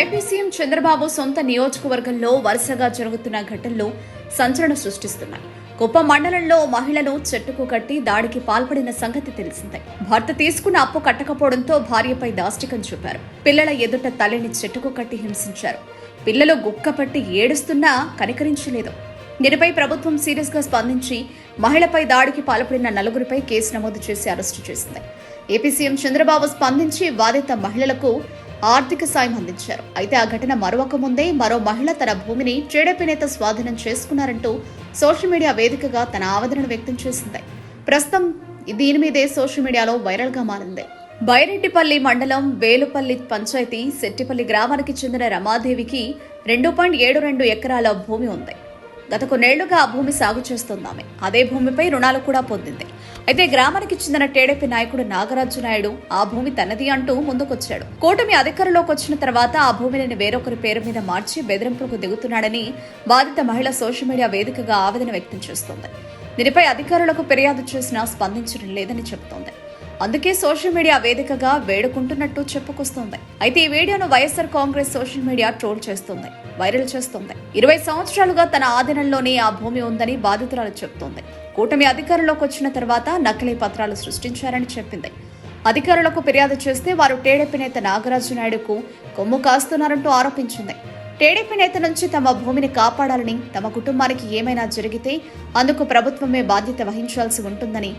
AP CM Chandrababu సొంత నియోజకవర్గంలో వరుసగా జరుగుతున్న ఘటనలు సంచలనం సృష్టిస్తున్నాయి. కుప్ప మండలంలో మహిళను చెట్టుకు కట్టి దాడికి పాల్పడిన సంగతి తెలిసిందే. భర్త తీసుకున్న అప్పు కట్టకపోవడంతో భార్యపై దాష్టికం చూపారు. పిల్లల ఎదుట తల్లిని చెట్టుకు కట్టి హింసించారు. పిల్లలు గుక్కపట్టి ఏడుస్తున్నా కనికరించలేదు. దీనిపై ప్రభుత్వం సీరియస్గా స్పందించి మహిళపై దాడికి పాల్పడిన నలుగురిపై కేసు నమోదు చేసి అరెస్టు చేసింది. ఏపీ సీఎం చంద్రబాబు స్పందించి బాధిత మహిళలకు ఆర్థిక సాయం అందించారు. అయితే ఆ ఘటన మరొక ముందే మరో మహిళ తన భూమిని టీడీపీ నేత స్వాధీనం చేసుకున్నారంటూ సోషల్ మీడియా వేదికగా తన ఆవేదనను వ్యక్తం చేసింది. ప్రస్తుతం దీని మీదే సోషల్ మీడియాలో వైరల్గా మారింది. బైరెడ్డిపల్లి మండలం వేలుపల్లి పంచాయతీ సెట్టిపల్లి గ్రామానికి చెందిన రమాదేవికి రెండు పాయింట్ ఏడు రెండు ఎకరాల భూమి ఉంది. గత కొన్నేళ్ళుగా ఆ భూమి సాగు చేస్తుందామె అదే భూమిపై రుణాలు కూడా పొందింది. అయితే గ్రామానికి చెందిన టీడీపీ నాయకుడు నాగరాజు నాయుడు ఆ భూమి తనది అంటూ ముందుకొచ్చాడు. కూటమి అధికారంలోకి వచ్చిన తర్వాత ఆ భూమిని వేరొకరి పేరు మీద మార్చి బెదిరింపులకు దిగుతున్నాడని బాధిత మహిళ సోషల్ మీడియా వేదికగా ఆవేదన వ్యక్తం చేస్తోంది. దీనిపై అధికారులకు ఫిర్యాదు చేసినా స్పందించడం లేదని చెబుతోంది. అందుకే సోషల్ మీడియా వేదికగా వేడుకుంటున్నట్టు చెప్పుకొస్తోంది. అయితే ఈ వీడియోను YSR Congress social media troll చేస్తుంది వైరల్ చేస్తుంది. ఇరవై సంవత్సరాలుగా తన ఆధీనంలోనే ఆ భూమి ఉందని బాధితురాలు చెప్తోంది. కూటమి అధికారంలోకి వచ్చిన తర్వాత నకిలీ పత్రాలు సృష్టించారని చెప్పింది. అధికారులకు ఫిర్యాదు చేస్తే వారు టీడీపీ నేత నాగరాజు నాయుడుకు కొమ్ము కాస్తున్నారంటూ ఆరోపించింది. టీడీపీ నేత నుంచి తమ భూమిని కాపాడాలని తమ కుటుంబానికి ఏమైనా జరిగితే అందుకు ప్రభుత్వమే బాధ్యత వహించాల్సి ఉంటుందని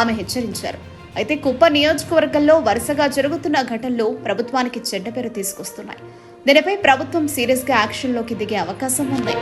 ఆమె హెచ్చరించారు. అయితే కుప్ప నియోజకవర్గంలో వరుసగా జరుగుతున్న ఘటనలు ప్రభుత్వానికి చెడ్డ పేరు తీసుకొస్తున్నాయి. దీనిపై ప్రభుత్వం సీరియస్గా యాక్షన్లోకి దిగే అవకాశం ఉంది.